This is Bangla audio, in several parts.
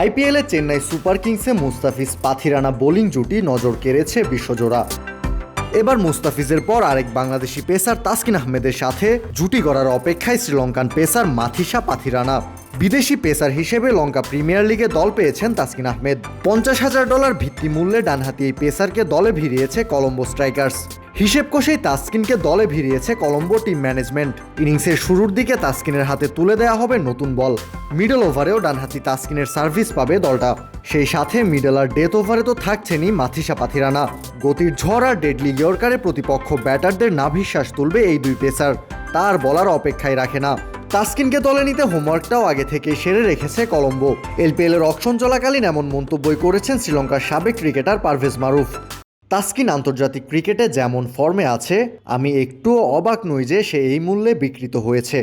আইপিএলে চেন্নাই সুপার কিংসে মুস্তাফিজ পাথিরানা বোলিং জুটি নজর কেড়েছে বিশ্বজোড়া। এবার মুস্তাফিজের পর আরেক বাংলাদেশি পেসার তাসকিন আহমেদের সাথে জুটি গড়ার অপেক্ষায় শ্রীলঙ্কান পেসার মাথিসা পাথিরানা। বিদেশি পেসার হিসেবে লঙ্কা প্রিমিয়ার লিগে দল পেয়েছেন তাসকিন আহমেদ। পঞ্চাশ হাজার ডলার ভিত্তি মূল্যে ডানহাতি এই পেসারকে দলে ভিড়িয়েছে কলম্বো স্ট্রাইকার্স। হিসেব কষেই তাসকিনকে দলে ভিড়িয়েছে কলম্বো টিম ম্যানেজমেন্ট। ইনিংসের শুরুর দিকে তাসকিনের হাতে তুলে দেওয়া হবে নতুন বল। মিডল ওভারেও ডানহাতি তাসকিনের সার্ভিস পাবে দলটা। সেই সাথে মিডল আর ডেথ ওভারে তো থাকছেনই মাথিসা পাথিরানা। গতির ঝড় আর ডেডলি ইয়র্কারে প্রতিপক্ষ ব্যাটারদের নাভিশ্বাস তুলবে এই দুই পেসার। তার বলার অপেক্ষায় রাখে না। তাসকিনকে দলে নিতে হোমওয়ার্কটাও আগে থেকে সেরে রেখেছে কলম্বো। এলপিএল এর অকশন চলাকালীন এমন মন্তব্যই করেছেন শ্রীলঙ্কার সাবেক ক্রিকেটার পারভেজ মারুফ। তাসকিন আন্তর্জাতিক ক্রিকেটে যেমন ফর্মে আছে, আমি একটুও অবাক নই যে সে এই মূল্যে বিকৃত হয়েছে।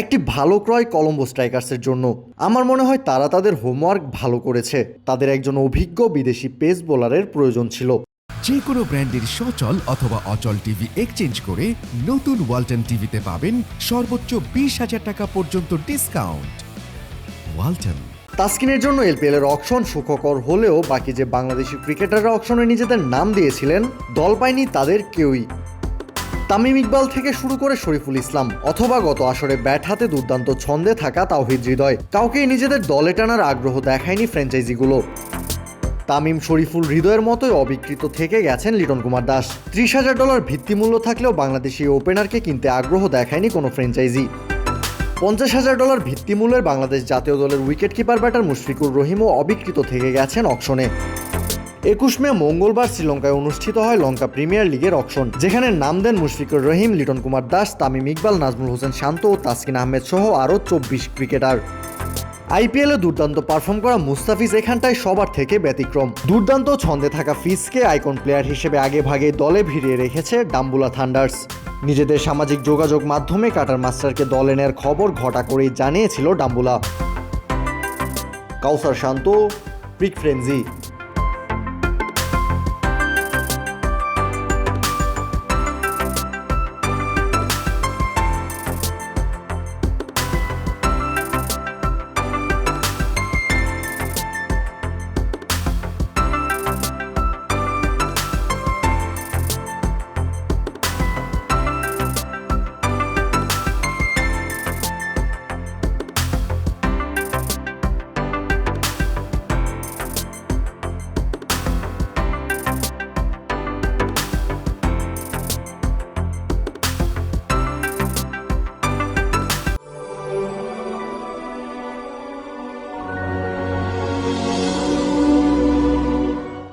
একটি ভালো ক্রয় কলম্বো স্ট্রাইকার্সের জন্য। আমার মনে হয় তারা তাদের হোমওয়ার্ক ভালো করেছে। তাদের একজন অভিজ্ঞ বিদেশি পেস বোলারের প্রয়োজন ছিল। যে কোনো ব্র্যান্ডের সচল অথবা অচল টিভি এক্সচেঞ্জ করে নতুন ওয়ালটন টিভিতে পাবেন সর্বোচ্চ বিশ হাজার টাকা পর্যন্ত ডিসকাউন্ট। ওয়ালটন। তাসকিনের জন্য এলপিএল এর অকশন সুখকর হলেও বাকি যে বাংলাদেশি ক্রিকেটাররা অকশনে নিজেদের নাম দিয়েছিলেন, দল পায়নি তাদের কেউই। তামিম ইকবাল থেকে শুরু করে শরীফুল ইসলাম অথবা গত আসরে ব্যাট হাতে দুর্দান্ত ছন্দে থাকা তাওহিদ হৃদয়, কাউকেই নিজেদের দলে টানার আগ্রহ দেখায়নি ফ্র্যাঞ্চাইজিগুলো। তামিম শরীফুল হৃদয়ের মতোই অবিকৃত থেকে গেছেন লিটন কুমার দাস। ত্রিশ হাজার ডলার ভিত্তিমূল্য থাকলেও বাংলাদেশি ওপেনারকে কিনতে আগ্রহ দেখায়নি কোনো ফ্র্যাঞ্চাইজি। পঞ্চাশ হাজার ডলার ভিত্তিমূল্যের বাংলাদেশ জাতীয় দলের উইকেট কিপার ব্যাটার মুশফিকুর রহিমও অবিকৃত থেকে গেছেন অকশনে। একুশ মে মঙ্গলবার শ্রীলঙ্কায় অনুষ্ঠিত হয় লঙ্কা প্রিমিয়ার লিগের অকশন, যেখানে নাম দেন মুশফিকুর রহিম, লিটন কুমার দাস, তামিম ইকবাল, নাজমুল হোসেন শান্ত ও তাসকিন আহমেদ সহ আরও চব্বিশ ক্রিকেটার। আইপিএলে দুর্দান্ত পারফর্ম করা মুস্তাফিজ এখানটায় সবার থেকে ব্যতিক্রম। দুর্দান্ত ছন্দে থাকা ফিসকে আইকন প্লেয়ার হিসেবে আগে ভাগে দলে ভিড়িয়ে রেখেছে ডাম্বুলা থান্ডার্স। নিজেদের সামাজিক যোগাযোগ মাধ্যমে কাটার মাস্টারকে দলে নেয়ার খবর ঘটা করেই জানিয়েছিল ডাম্বুলা। কাউসার শান্ত প্রিক